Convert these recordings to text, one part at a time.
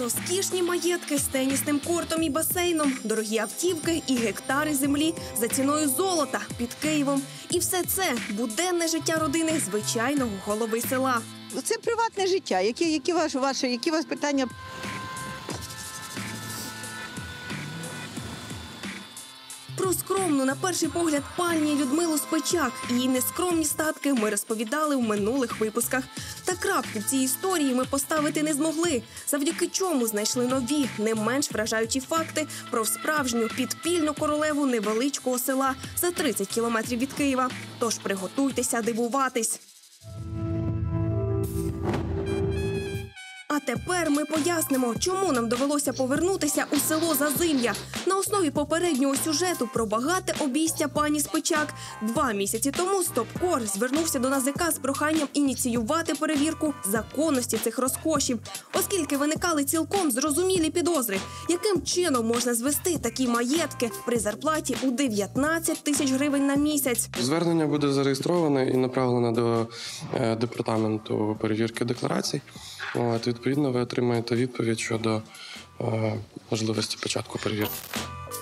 Розкішні маєтки з тенісним кортом і басейном, дорогі автівки і гектари землі за ціною золота під Києвом. І все це буденне життя родини звичайного голови села. Це приватне життя. Які, які, ваш, ваше, які вас питання? Про скромну, на перший погляд, пані Людмилу Спичак і її нескромні статки ми розповідали в минулих випусках. Та крапку в цій історії ми поставити не змогли, завдяки чому знайшли нові, не менш вражаючі факти про справжню підпільну королеву невеличкого села за 30 кілометрів від Києва. Тож приготуйтеся дивуватись. Тепер ми пояснимо, чому нам довелося повернутися у село Зазим'я. На основі попереднього сюжету про багате обійстя пані Спичак. Два місяці тому Стопкор звернувся до НАЗК з проханням ініціювати перевірку законності цих розкошів, оскільки виникали цілком зрозумілі підозри, яким чином можна звести такі маєтки при зарплаті у 19 тисяч гривень на місяць. Звернення буде зареєстроване і направлене до е, департаменту перевірки декларацій. От, відповідно, ви отримаєте відповідь щодо е, можливості початку перевірки.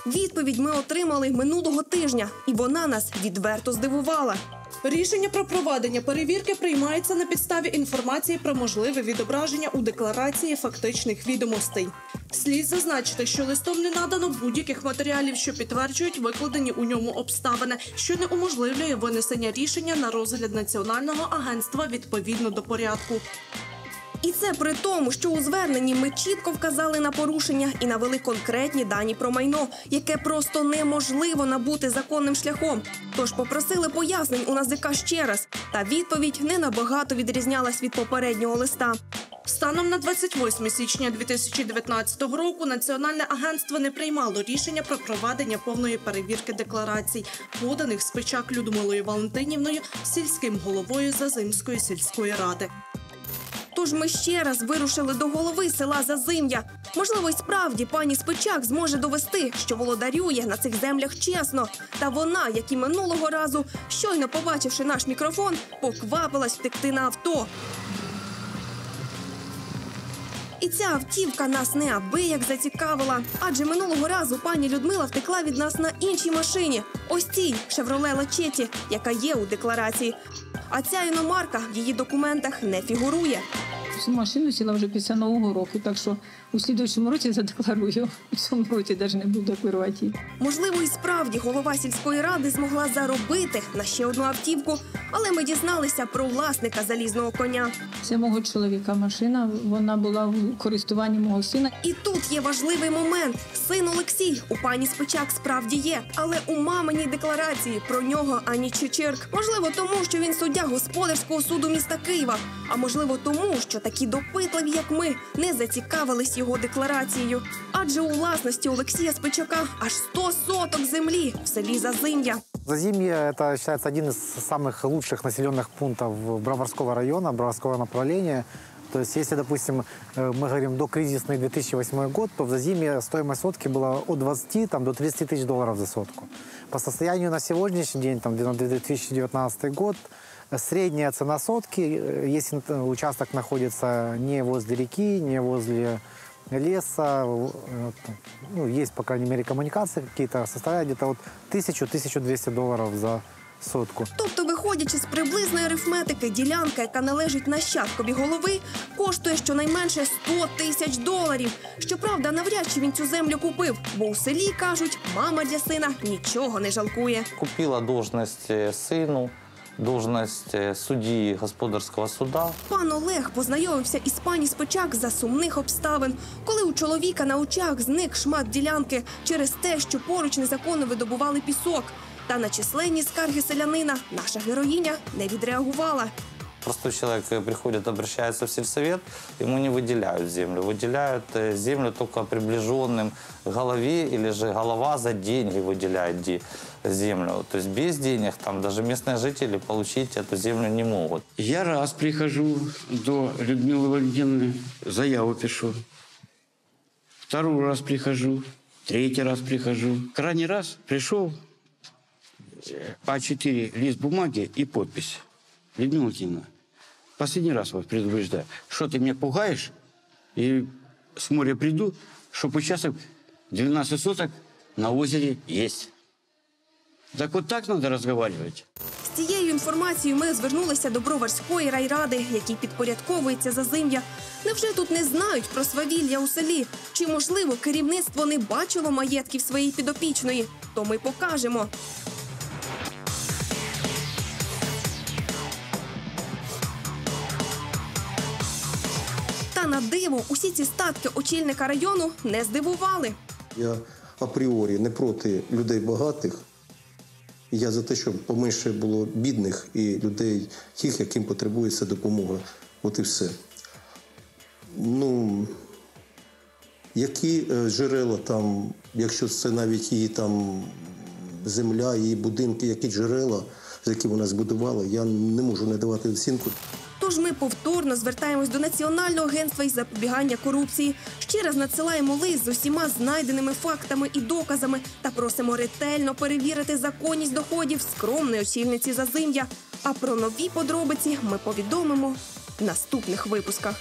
Відповідь ми отримали минулого тижня, і вона нас відверто здивувала. Рішення про проведення перевірки приймається на підставі інформації про можливе відображення у декларації фактичних відомостей. Слід зазначити, що листом не надано будь-яких матеріалів, що підтверджують викладені у ньому обставини, що не уможливлює винесення рішення на розгляд національного агентства відповідно до порядку. І це при тому, що у зверненні ми чітко вказали на порушення і навели конкретні дані про майно, яке просто неможливо набути законним шляхом. Тож попросили пояснень у НАЗК ще раз, та відповідь не набагато відрізнялась від попереднього листа. Станом на 28 січня 2019 року Національне агентство не приймало рішення про проведення повної перевірки декларацій, поданих спичак Людмилою Валентинівною сільським головою Зазимської сільської ради. Тож ми ще раз вирушили до голови села Зазим'я. Можливо, й справді пані Спичак зможе довести, що володарює на цих землях чесно. Та вона, як і минулого разу, щойно побачивши наш мікрофон, поквапилась втекти на авто. І ця автівка нас неабияк зацікавила. Адже минулого разу пані Людмила втекла від нас на іншій машині. Ось цій Chevrolet Lachetti, яка є у декларації. А ця іномарка в її документах не фігурує. Цю машину сіла вже після Нового року, так що у слідуючому році задекларую. У цьому році навіть не буду декларувати. її. Можливо, і справді голова сільської ради змогла заробити на ще одну автівку, але ми дізналися про власника залізного коня. Це мого чоловіка машина. Вона була в користуванні мого сина. І тут є важливий момент. Син Олексій у пані Спичак справді є, але у маминій декларації про нього ані чечирк. Можливо, тому що він суддя господарського суду міста Києва. А можливо, тому що такі допитливі, як ми, не зацікавились його декларацією. Адже у власності Олексія Спичака аж 100 соток землі в селі Зазим'я. Зазимье – это считается один из самых лучших населенных пунктов Броварского района, Броварского направления. То есть, если, допустим, э, мы говорим до кризисный 2008 год, то в Зазимье стоимость сотки была от 20 там, до 30 тысяч долларов за сотку. По состоянию на сегодняшний день, там, на 2019 год, э, средняя цена сотки, э, если э, участок находится не возле реки, не возле леса, э, ну, есть, по крайней мере, коммуникации какие-то, составляет где-то от 1000-1200 долларов за сотку. Тобто, виходячи з приблизної арифметики, ділянка, яка належить нащадкові голови, коштує щонайменше 100 тисяч доларів. Щоправда, навряд чи він цю землю купив, бо у селі кажуть, мама для сина нічого не жалкує. Купила должность э, сыну, должность судді господарського суда. Пан Олег познайомився із пані Спочак за сумних обставин, коли у чоловіка на очах зник шмат ділянки через те, що поруч незаконно видобували пісок. Та на численні скарги селянина наша героїня не відреагувала. Простой человек э, приходит, обращается в сельсовет, ему не выделяют землю. Выделяют э, землю только приближенным голове, или же голова за деньги выделяет де- землю. То есть без денег там даже местные жители получить эту землю не могут. Я раз прихожу до Людмилы Валентиновны, заяву пишу. Второй раз прихожу, третий раз прихожу. Крайний раз пришел э, А4 лист бумаги и подпись. Людмила Валентиновна, последний раз вас предупреждаю, что ты меня пугаешь и с моря приду, чтобы участок 12 соток на озере есть. Так вот так надо разговаривать. З цією інформацією ми звернулися до Броварської райради, якій підпорядковується зазим'я. Невже тут не знають про свавілля у селі? Чи можливо керівництво не бачило маєтків своєї підопічної? То ми покажемо. На диво усі ці статки очільника району не здивували. Я апріорі не проти людей багатих. Я за те, щоб поменше було бідних і людей, тих, яким потребується допомога. От і все. Ну, які е, джерела там, якщо це навіть її там земля, її будинки, які джерела, які вона збудувала, я не можу не давати оцінку. Тож ми повторно звертаємось до Національного агентства із запобігання корупції. Ще раз надсилаємо лист з усіма знайденими фактами і доказами та просимо ретельно перевірити законність доходів скромної очільниці зазим'я. А про нові подробиці ми повідомимо в наступних випусках.